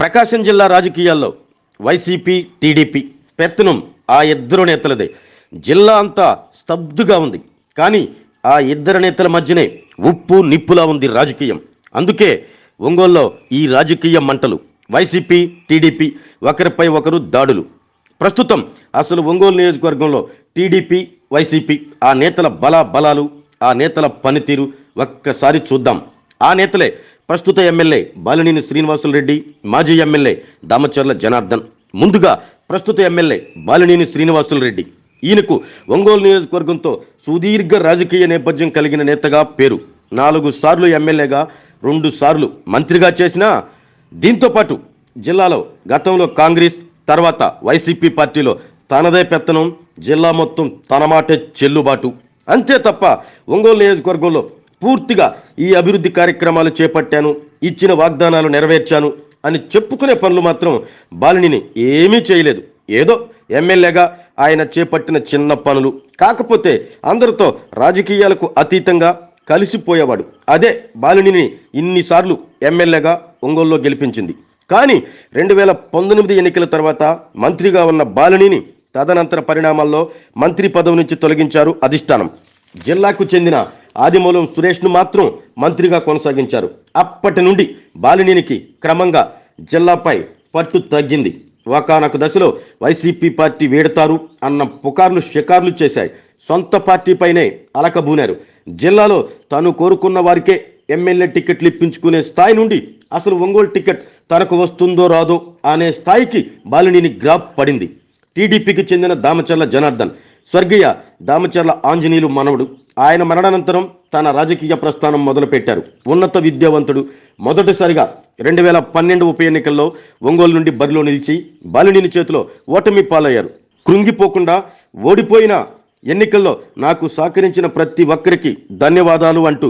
ప్రకాశం జిల్లా రాజకీయాల్లో YCP TDP పెత్తనం ఆ ఇద్దరు నేతలదే. జిల్లా అంతా స్తబ్దుగా ఉంది. కానీ ఆ ఇద్దరు నేతల మధ్యనే ఉప్పు నిప్పులా ఉంది రాజకీయం. అందుకే ఒంగోలులో ఈ రాజకీయ మంటలు వైసీపీ టీడీపీ ఒకరిపై ఒకరు దాడులు. ప్రస్తుతం అసలు ఒంగోలు నియోజకవర్గంలో టీడీపీ వైసీపీ ఆ నేతల బల బలాలు ఆ నేతల పనితీరు ఒక్కసారి చూద్దాం. ఆ నేతలే ప్రస్తుత ఎమ్మెల్యే బాలినేని శ్రీనివాసులు రెడ్డి మాజీ ఎమ్మెల్యే దామచర్ల జనార్దన్. ముందుగా ప్రస్తుత ఎమ్మెల్యే బాలినేని శ్రీనివాసులు రెడ్డి. ఈయనకు ఒంగోలు నియోజకవర్గంతో సుదీర్ఘ రాజకీయ నేపథ్యం కలిగిన నేతగా పేరు. నాలుగు సార్లు ఎమ్మెల్యేగా రెండు సార్లు మంత్రిగా చేసిన దీంతో పాటు జిల్లాలో గతంలో కాంగ్రెస్ తర్వాత వైసీపీ పార్టీలో తనదే పెత్తనం జిల్లా మొత్తం తన మాటే చెల్లుబాటు. అంతే తప్ప ఒంగోలు నియోజకవర్గంలో పూర్తిగా ఈ అభివృద్ధి కార్యక్రమాలు చేపట్టాను ఇచ్చిన వాగ్దానాలు నెరవేర్చాను అని చెప్పుకునే పనులు మాత్రం బాలినిని ఏమీ చేయలేదు. ఏదో ఎమ్మెల్యేగా ఆయన చేపట్టిన చిన్న పనులు. కాకపోతే అందరితో రాజకీయాలకు అతీతంగా కలిసిపోయేవాడు. అదే బాలినిని ఇన్నిసార్లు ఎమ్మెల్యేగా ఒంగోలులో గెలిపించింది. కానీ రెండు వేల పంతొమ్మిది ఎన్నికల తర్వాత మంత్రిగా ఉన్న బాలినిని తదనంతర పరిణామాల్లో మంత్రి పదవి నుంచి తొలగించారు అధిష్టానం. జిల్లాకు చెందిన ఆదిమూలం సురేష్ను మాత్రం మంత్రిగా కొనసాగించారు. అప్పటి నుండి బాలినేనికి క్రమంగా జిల్లాపై పట్టు తగ్గింది. ఒకనొక దశలో వైసీపీ పార్టీ వేడతారు అన్న పుకార్లు షికార్లు చేశాయి. సొంత పార్టీపైనే అలకబూనారు. జిల్లాలో తాను కోరుకున్న వారికే ఎమ్మెల్యే టికెట్లు ఇప్పించుకునే స్థాయి నుండి అసలు ఒంగోలు టికెట్ తనకు వస్తుందో రాదో అనే స్థాయికి బాలినేని గ్రాప్ పడింది. టీడీపీకి చెందిన దామచర్ల జనార్దన్ స్వర్గీయ దామచర్ల ఆంజనేయులు మనవడు ఆయన మరణానంతరం తన రాజకీయ ప్రస్థానం మొదలుపెట్టారు. ఉన్నత విద్యావంతుడు మొదటిసారిగా రెండు వేల పన్నెండు ఉప ఎన్నికల్లో ఒంగోలు నుండి బరిలో నిలిచి బాలినిని చేతిలో ఓటమి పాలయ్యారు. కృంగిపోకుండా ఓడిపోయిన ఎన్నికల్లో నాకు సహకరించిన ప్రతి ఒక్కరికి ధన్యవాదాలు అంటూ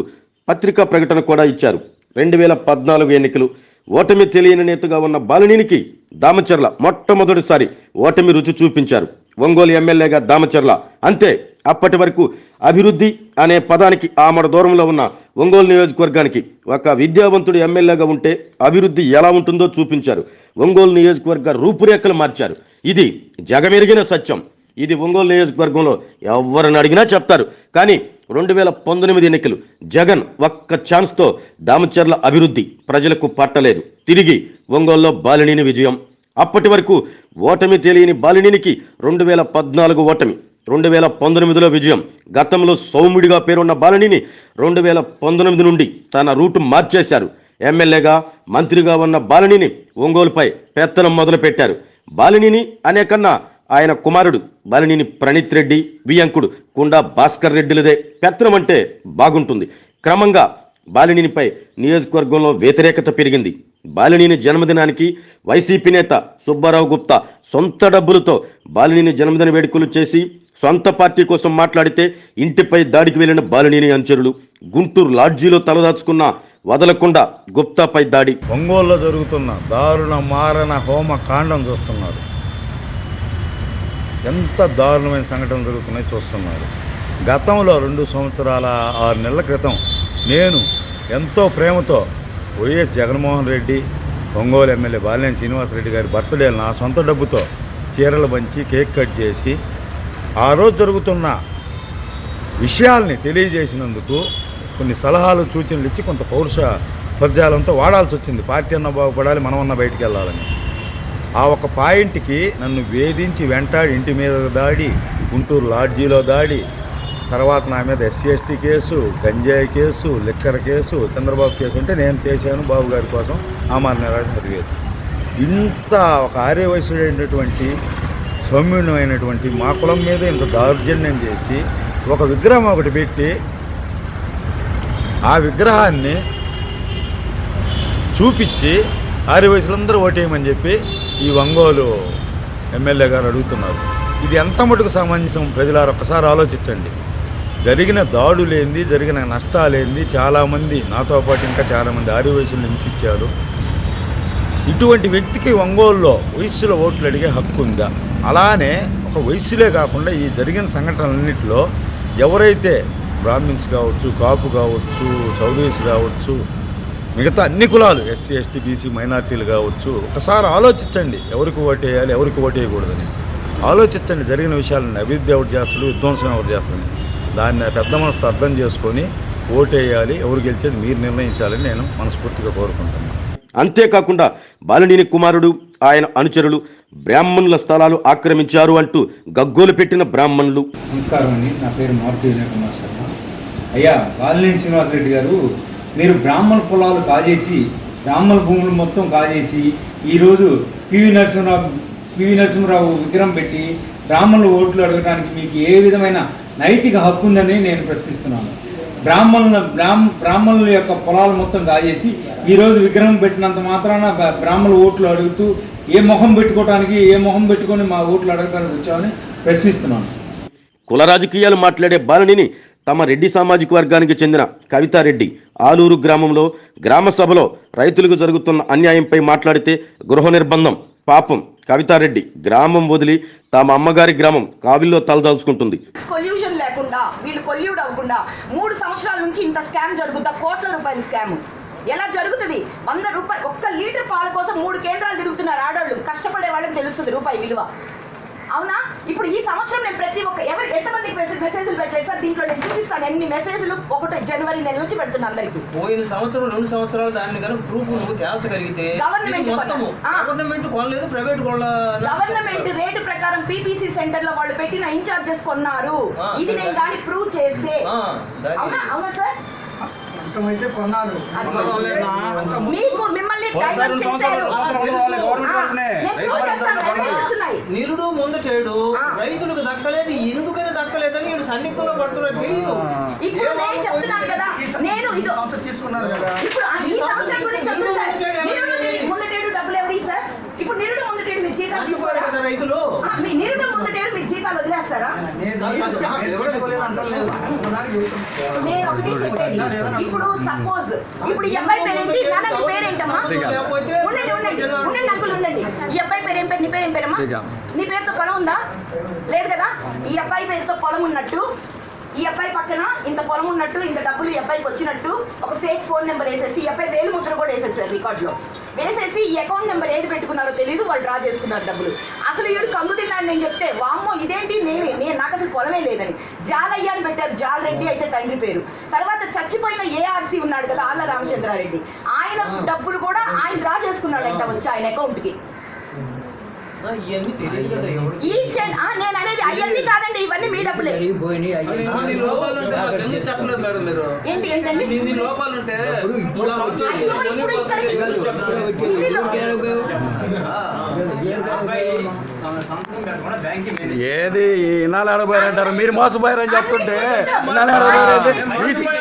పత్రికా ప్రకటన కూడా ఇచ్చారు. రెండు వేల పద్నాలుగు ఎన్నికలు ఓటమి తెలియని నేతగా ఉన్న బాలినేనికి దామచర్ల మొట్టమొదటిసారి ఓటమి రుచి చూపించారు. ఒంగోలు ఎమ్మెల్యేగా దామచర్ల. అంతే అప్పటి వరకు అభివృద్ధి అనే పదానికి ఆమడ దూరంలో ఉన్న ఒంగోలు నియోజకవర్గానికి ఒక విద్యావంతుడు ఎమ్మెల్యేగా ఉంటే అభివృద్ధి ఎలా ఉంటుందో చూపించారు. ఒంగోలు నియోజకవర్గ రూపురేఖలు మార్చారు. ఇది జగమెరిగిన సత్యం. ఇది ఒంగోలు నియోజకవర్గంలో ఎవరిని అడిగినా చెప్తారు. కానీ రెండు వేల పంతొమ్మిది ఎన్నికలు జగన్ ఒక్క ఛాన్స్తో దామచర్ల అభివృద్ధి ప్రజలకు పట్టలేదు. తిరిగి ఒంగోలులో బాలినీని విజయం. అప్పటి వరకు ఓటమి తెలియని బాలినేనికి రెండు వేల పద్నాలుగు ఓటమి. రెండు వేల పంతొమ్మిదిలో విజయం. గతంలో సౌమ్యుడిగా పేరున్న బాలనీని రెండు వేల పంతొమ్మిది నుండి తన రూటు మార్చేశారు. ఎమ్మెల్యేగా మంత్రిగా ఉన్న బాలనీని ఒంగోలుపై పెత్తనం మొదలుపెట్టారు. బాలినిని అనే కన్నా ఆయన కుమారుడు బాలినిని ప్రణీత్ రెడ్డి వియంకుడు కుండా భాస్కర్ రెడ్డిలదే. పెత్తనం అంటే బాగుంటుంది. క్రమంగా బాలినినిపై నియోజకవర్గంలో వ్యతిరేకత పెరిగింది. బాలినిని జన్మదినానికి వైసీపీ నేత సుబ్బారావు గుప్తా సొంత డబ్బులతో బాలినిని జన్మదిన వేడుకలు చేసి సొంత పార్టీ కోసం మాట్లాడితే ఇంటిపై దాడికి వెళ్ళిన బాలినేని అనుచరులు గుంటూరు లాడ్జీలో తలదాచుకున్న వదలకుండా గుప్తాపై దాడి. ఒంగోలులో జరుగుతున్న దారుణ మారణ హోమ కాండం చూస్తున్నారు. ఎంత దారుణమైన సంఘటనలు జరుగుతున్నాయి చూస్తున్నారు. గతంలో రెండు సంవత్సరాల ఆరు నెలల క్రితం నేను ఎంతో ప్రేమతో వైఎస్ జగన్మోహన్ రెడ్డి ఒంగోలు ఎమ్మెల్యే బాలినేని శ్రీనివాసరెడ్డి గారి బర్త్డే నా సొంత డబ్బుతో చీరలు పంచి కేక్ కట్ చేసి ఆ రోజు జరుగుతున్న విషయాల్ని తెలియజేసినందుకు కొన్ని సలహాలు సూచనలు ఇచ్చి కొంత పౌరుష పద్యాలంతో వాడాల్సి వచ్చింది. పార్టీ అన్న బాగుపడాలి మనమన్న బయటికి వెళ్ళాలని. ఆ ఒక పాయింట్కి నన్ను వేధించి వెంటాడి ఇంటి మీద దాడి గుంటూరు లాడ్జీలో దాడి తర్వాత నా మీద ఎస్సీ ఎస్టీ కేసు గంజాయి case liquor case Chandrababu case అంటే నేను చేశాను బాబు గారి కోసం ఆమాన్య చదివేది ఇంత ఒక ఆర్య వయసుడైనటువంటి సౌమ్యుడమైనటువంటి మా కులం మీద ఇంత దౌర్జన్యం చేసి ఒక విగ్రహం ఒకటి పెట్టి ఆ విగ్రహాన్ని చూపించి ఆర్య వయసులందరూ ఓటేయమని చెప్పి ఈ ఒంగోలు ఎమ్మెల్యే గారు అడుగుతున్నారు. ఇది ఎంత మటుకు సమంజసం? ప్రజలారు ఒక్కసారి ఆలోచించండి. జరిగిన దాడులేంది జరిగిన నష్టాలేంది చాలామంది నాతో పాటు ఇంకా చాలామంది ఆర్య వయసులు హింసించారు. ఇటువంటి వ్యక్తికి ఒంగోలులో వయస్సులో ఓట్లు అడిగే హక్కు ఉందా? అలానే ఒక వయస్సులే కాకుండా ఈ జరిగిన సంఘటనలన్నింటిలో ఎవరైతే బ్రాహ్మిన్స్ కావచ్చు కాపు కావచ్చు చౌదరీస్ కావచ్చు మిగతా అన్ని కులాలు ఎస్సీ ఎస్టీ బీసీ మైనార్టీలు కావచ్చు ఒకసారి ఆలోచించండి. ఎవరికి ఓటు వేయాలి ఎవరికి ఓటు వేయకూడదని. ఆలోచించండి జరిగిన విషయాలను అభివృద్ధి ఎవరు చేస్తాడు విధ్వంసం ఎవరు చేస్తాడు దాన్ని పెద్ద మనసు అర్థం చేసుకొని ఓటు వేయాలి ఎవరు గెలిచేది మీరు నిర్ణయించాలని నేను మనస్ఫూర్తిగా కోరుకుంటున్నాను. అంతేకాకుండా బాలినేని కుమారుడు ఆయన అనుచరులు బ్రాహ్మణుల స్థలాలు ఆక్రమించారు అంటూ గగ్గోలు పెట్టిన బ్రాహ్మణులు. నమస్కారం అండి. నా పేరు మారుతి వినయ్ కుమార్ శర్మ. అయ్యా బాలినేని శ్రీనివాసరెడ్డి గారు మీరు బ్రాహ్మణ పొలాలు కాజేసి బ్రాహ్మణ భూములు మొత్తం కాజేసి ఈరోజు పివి నరసింహరావు పివి నరసింహరావు విగ్రహం పెట్టి బ్రాహ్మణులు ఓట్లు అడగడానికి మీకు ఏ విధమైన నైతిక హక్కు ఉందని నేను ప్రశ్నిస్తున్నాను. బ్రాహ్మణుల బ్రాహ్మ బ్రాహ్మణుల యొక్క పొలాలు మొత్తం కాజేసి ఈరోజు విగ్రహం పెట్టినంత మాత్రాన బ్రాహ్మణులు బ్రాహ్మణుల ఓట్లు అడుగుతూ ఏ మొహం పెట్టుకోవడానికి ఏ మొహం పెట్టుకొని మా ఓట్లు అడగడానికి వచ్చామని ప్రశ్నిస్తున్నాను. కుల రాజకీయాలు మాట్లాడే బాలినిని తమ రెడ్డి సామాజిక వర్గానికి చెందిన కవితారెడ్డి ఆలూరు గ్రామంలో గ్రామ సభలో రైతులకు జరుగుతున్న అన్యాయంపై మాట్లాడితే గృహ నిర్బంధం పాపం. కవితారెడ్డి గ్రామం వదిలి తమ అమ్మగారి గ్రామం కావిల్లో తలదాల్చుకుంటుంది. కొల్యూషన్ లేకుండా వీళ్ళు కొల్యూడ్ అవ్వకుండా మూడు సంవత్సరాల నుంచి ఇంత స్కామ్ జరుగుతా కోట్ల రూపాయల స్కామ్ ఎలా జరుగుతుంది? వంద రూపాయలు ఒక్క లీటర్ పాల కోసం మూడు కేంద్రాలు తిరుగుతున్నారు ఆడవాళ్ళు కష్టపడే వాళ్ళకి తెలుస్తుంది రూపాయి విలువ. అవునా? ఇప్పుడు ఈ సంవత్సరం నేను ప్రతి ఒక్క ఎవరు ఎంతమందికి మెసేజ్ మెసేజ్లు పెట్టలేదు? సార్ దీంట్లో నేను చూపిస్తాను. ఎన్ని మెసేజ్లు ఒకటి జనవరి నెల నుంచి పెడుతున్నా అందరికి. పోయిన సంవత్సరం రెండు సంవత్సరాలు దాన్ని కనుక ప్రూఫ్ నువ్వు తేల్చగలిగితే ఆ. గవర్నమెంట్ కొనలేదు ప్రైవేట్ గవర్నమెంట్ రేటు ప్రకారం పీపీసీ సెంటర్లో వాళ్ళు పెట్టిన ఇన్ఛార్జెస్ కొన్నారు. ఇది నేను దాన్ని ప్రూవ్ చేస్తే. అవునా? అవునా సార్? అయితే కొన్నారు. మీకు మిమ్మల్ని చేశారు. నిరుడు ముందటేడు. రైతులకు దక్కలేదు ఎందుకని దక్కలేదని వీడు సన్నిహితంలో పడుతున్నాడు తెలియదు ఇప్పుడు నేను చెప్తున్నాను కదా నేను ఇది తీసుకున్నారు కదా. ఇప్పుడు ఆ- ఈ సంవత్సరం గురించి వద్దు సార్ నిరుడు ముందటేడు డబ్బులు ఎవరి సార్ ఇప్పుడు నిరుడు ముందటేడు మీరు జీతాలు అందుకోరు తీసుకోరా కదా రైతులు ఆ, మీ నిరుడు ముందటేడు మీరు జీతాలు వదిలేస్తారా? నేను ఒకటి చెప్పేది. ఇప్పుడు సపోజ్ ఇప్పుడు ఈ అబ్బాయి పేరేంటి? నాన్న నీ పేరేంటమ్మా? ఉండండి ఉండండి. ఉండండి అంకుల్ ఉండండి. ఈ అబ్బాయి పేరు ఏం పేరు? నీ పేరు ఏం పేరమ్మా? నీ పేరుతో పొలం ఉందా? లేదు కదా? ఈ అబ్బాయి పేరుతో పొలం ఉన్నట్టు ఈ అబ్బాయి పక్కన ఇంత పొలం ఉన్నట్టు ఇంత డబ్బులు ఈ అబ్బాయికి వచ్చినట్టు ఒక ఫేక్ ఫోన్ నెంబర్ వేసేసి ఈ అబ్బాయి వేలు ముద్ర కూడా వేసేసారు రికార్డులో వేసేసి ఈ అకౌంట్ నెంబర్ ఏది పెట్టుకున్నారో తెలియదు వాళ్ళు డ్రా చేసుకున్నారు డబ్బులు. అసలు ఈడు కమ్ము తిన్నాడు నేను చెప్తే వామ్మో ఇదేంటి? నేనే నేను నాకు అసలు పొలమే లేదని. జాలయ్య అని పెట్టారు జాల్ రెడ్డి అయితే తండ్రి పేరు. తర్వాత చచ్చిపోయిన ఏఆర్సీ ఉన్నాడు కదా ఆళ్ళ రామచంద్రారెడ్డి. ఆయన డబ్బులు కూడా ఆయన డ్రా చేసుకున్నాడంట వచ్చి ఆయన అకౌంట్కి ఆ, ఇవన్నీ తెలియదు కదా ఎవరు ఈ చెన్ ఆ, నేను అనేది అవన్నీ కాదండి ఇవన్నీ మీ డబ్బులే. ఏంటి ఏంటండి? అయ్యో, ఇప్పుడు ఏది ఇన్నాళ్ళు ఆడబోయారంటారు మీరు మోసపోయారని చెప్తుంటే ఇన్నాళ్ళు ఆడబోయారంటే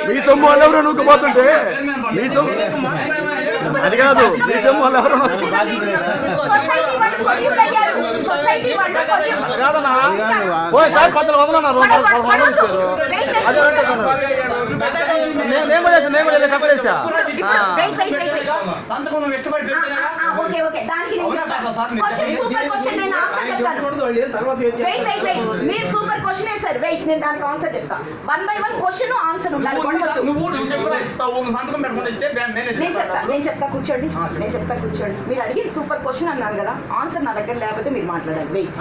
మీ- సొమ్ము వాళ్ళు ఎవరు నూకుపోతుంటే మీ సొమ్ము అది కాదు మీ సొమ్ము వాళ్ళు ఎవరు కాదన్నా రెండు వందలు ఇచ్చారు అదే నేను కూడా చేశాను, నేను కూడా ఓకే ఓకే దానికి క్వశ్చన్ సూపర్ క్వశ్చన్ నేను ఆన్సర్ చెప్తాను. Wait wait? వెయిట్ మీరు సూపర్ క్వశ్చన్ వేసారు వెయిట్ నేను దానికి ఆన్సర్ చెప్తా. One by one question answer ఉండాలి. నువ్వు నేను చెప్తా. నేను చెప్తా కూర్చోండి. నేను చెప్తా కూర్చోండి. మీరు అడిగి సూపర్ క్వశ్చన్ అన్నారు కదా ఆన్సర్ నా దగ్గర లేకపోతే మీరు మాట్లాడాలి. వెయిట్.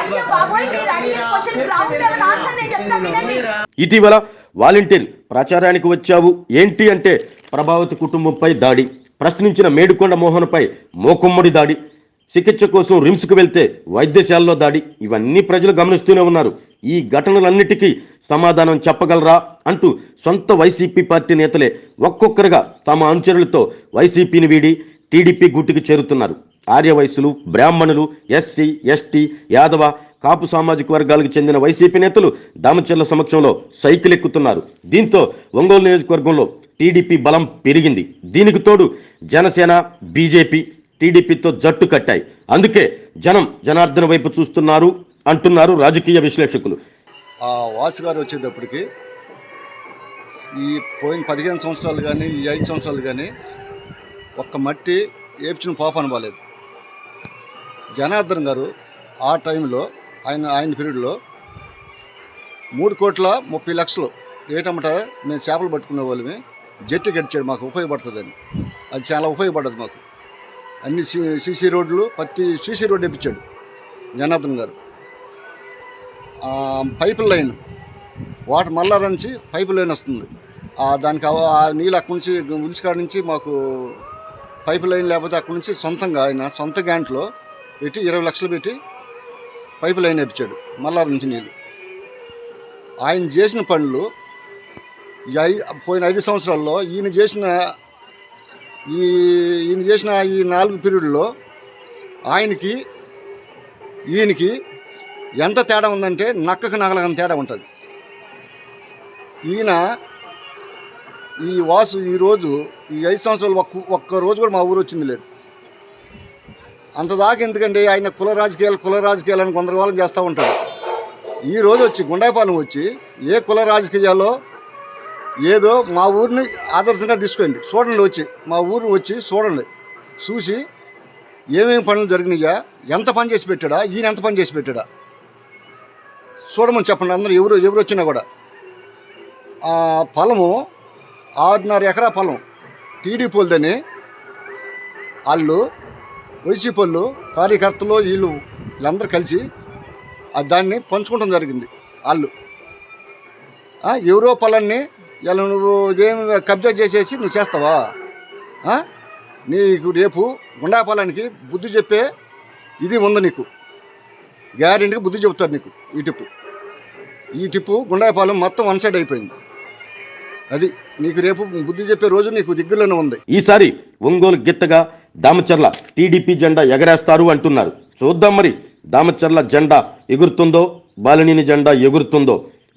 అయ్యో బాబోయ్ మీరు అడిగిన క్వశ్చన్ లెవెల్ ఆన్సర్ నేను చెప్తా వినండి. ఇటీవల వాలంటీర్ ప్రచారానికి వచ్చావు. ఏంటి అంటే ప్రభావతి కుటుంబంపై దాడి. ప్రశ్నించిన మేడుకొండ మోహన్పై మోకుమ్మడి దాడి చికిత్స కోసం రిమ్స్కు వెళ్తే వైద్యశాలలో దాడి ఇవన్నీ ప్రజలు గమనిస్తూనే ఉన్నారు. ఈ ఘటనలన్నిటికీ సమాధానం చెప్పగలరా? అంటూ సొంత వైసీపీ పార్టీ నేతలే ఒక్కొక్కరుగా తమ అనుచరులతో వైసీపీని వీడి టీడీపీ గుట్టుకు చేరుతున్నారు. ఆర్యవయసులు బ్రాహ్మణులు ఎస్సీ ఎస్టీ యాదవ కాపు సామాజిక వర్గాలకు చెందిన వైసీపీ నేతలు దామచర్ల సమక్షంలో సైకిల్ ఎక్కుతున్నారు దీంతో ఒంగోలు నియోజకవర్గంలో టీడీపీ బలం పెరిగింది. దీనికి తోడు జనసేన బీజేపీ టీడీపీతో జట్టు కట్టాయి. అందుకే జనం జనార్దన వైపు చూస్తున్నారు అంటున్నారు రాజకీయ విశ్లేషకులు. ఆ వాసు గారు వచ్చేటప్పటికి ఈ పోయిన పదిహేను సంవత్సరాలు కానీ ఈ ఐదు సంవత్సరాలు కానీ ఒక్క మట్టి ఏడ్చిన పాప బాలేదు. జనార్దన్ గారు ఆ టైంలో ఆయన ఆయన పీరియడ్లో మూడు కోట్ల ముప్పై లక్షలు ఏటమ్మట మేము చేపలు పట్టుకునే వాళ్ళమే. జట్టు గడిచాడు మాకు ఉపయోగపడుతుందని. అది చాలా ఉపయోగపడదు మాకు. అన్ని సీసీ రోడ్లు ప్రతి సీసీ రోడ్డు ఇప్పించాడు జనార్దన్ గారు. పైపు పైప్ లైన్ వాటర్ మళ్ళా నుంచి పైప్ లైన్ వస్తుంది. దానికి ఆ- నీళ్ళు అక్కడి నుంచి ఉలిసికాడ నుంచి మాకు పైప్ లైన్ లేకపోతే అక్కడి నుంచి సొంతంగా ఆయన సొంత గ్యాంట్లో పెట్టి ఇరవై లక్షలు పెట్టి పైప్ లైన్ ఇప్పించాడు మల్లార నుంచి నీళ్ళు. ఆయన చేసిన పనులు ఐ పోయిన ఐదు సంవత్సరాల్లో ఈయన చేసిన ఈ ఈయన చేసిన ఈ నాలుగు పీరియడ్లో ఆయనకి ఈయనకి ఎంత తేడా ఉందంటే నక్కకు నగలగని తేడా ఉంటుంది. ఈయన ఈ వాసు ఈరోజు ఈ ఐదు సంవత్సరాలు ఒక్క ఒక్క రోజు కూడా మా ఊరు వచ్చింది లేదు. అంత దాకా ఎందుకంటే ఆయన కుల రాజకీయాలు కుల రాజకీయాలను కొందరు చేస్తూ ఉంటారు. ఈ రోజు వచ్చి గుండాపాలెం వచ్చి ఏ కుల రాజకీయాల్లో ఏదో మా ఊరిని ఆదర్శంగా తీసుకోండి చూడండి వచ్చి. మా ఊరు వచ్చి చూడండి. చూసి ఏమేమి పనులు జరిగినాయా ఎంత పని చేసి పెట్టాడా ఈయన ఎంత పని చేసి పెట్టాడా? చూడమని చెప్పండి అందరూ ఎవరు ఎవరు వచ్చినా కూడా. ఆ పొలము ఆరున్నర ఎకరా పొలం టీడీపీలదని వాళ్ళు వైసీపీ వాళ్ళు కార్యకర్తలు వీళ్ళు వీళ్ళందరూ కలిసి దాన్ని పంచుకోవడం జరిగింది వాళ్ళు. ఎవరో పొలాన్ని ఇలా నువ్వు ఏం కబ్జా చేసేసి నువ్వు చేస్తావా? నీకు రేపు గుండాపాలానికి బుద్ధి చెప్పే ఇది ఉంది నీకు. గ్యారెంటీకి బుద్ధి చెబుతారు నీకు ఈ టిప్పు. ఈ టిప్పు గుండాపాలెం మొత్తం వన్ సైడ్ అయిపోయింది. అది నీకు రేపు బుద్ధి చెప్పే రోజు నీకు దగ్గరలోనే ఉంది. ఈసారి ఒంగోలు గిత్తగా దామచర్ల టీడీపీ జెండా ఎగరేస్తారు అంటున్నారు. చూద్దాం మరి దామచర్ల జెండా ఎగురుతుందో బాలినేని జెండా ఎగురుతుందో